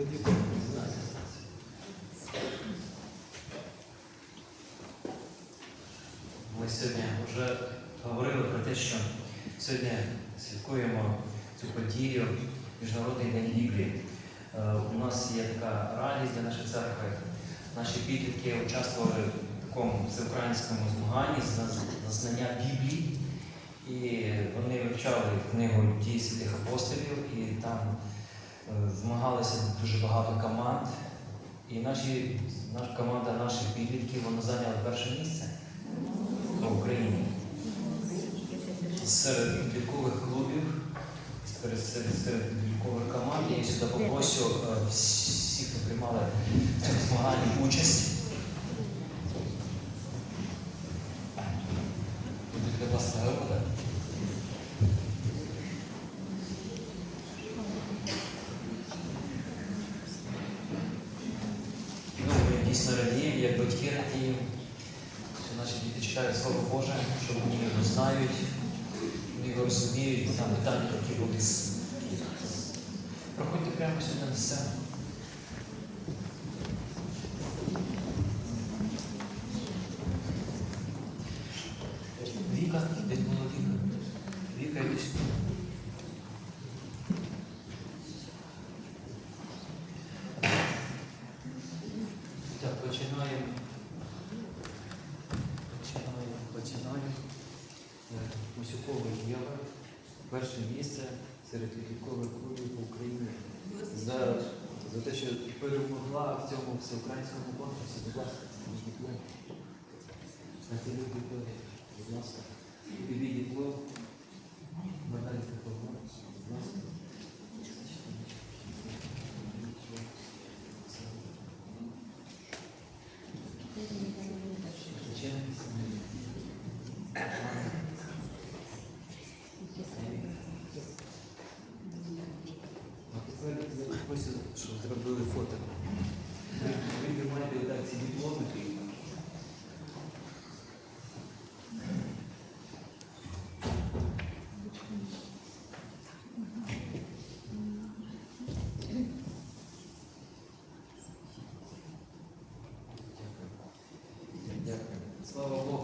Ми сьогодні вже говорили про те, що сьогодні святкуємо цю подію Міжнародний день Біблії. Е, У нас є така радість для нашої церкви. Наші підлітки участвували в такому всеукраїнському змаганні за знання Біблії. І вони вивчали книгу Дії святих апостолів, і там змагалися дуже багато команд. І наші, наша команда наших підлітків вона зайняла перше місце в Україні. Серед підліткових клубів, серед, серед, серед підліткових команд я сюди попросив е, всіх, хто приймали в цьому змаганні участь. Дійсно радіємо, як батьки радіємо, що наші діти читають Слово Боже, що вони його знають, вони його розуміють, бо там питання такі були. Проходьте прямо сюди на сцену. Віка, десь була Віка. Віка, йди сюди. Так, починаємо. Починаємо, починаємо. Е, Мусюкова Єва. Перше місце серед підліткових клубів по Україні. За, за те, що перемогла в цьому всеукраїнському конкурсі. Будь ласка. Знайти диплом, будь ласка. Тобі диплом. Медаль диплом. Будь ласка. А ось, щоб зробили фото. Ви тримаєте отак ці дипломи. Дякую. Слава Богу.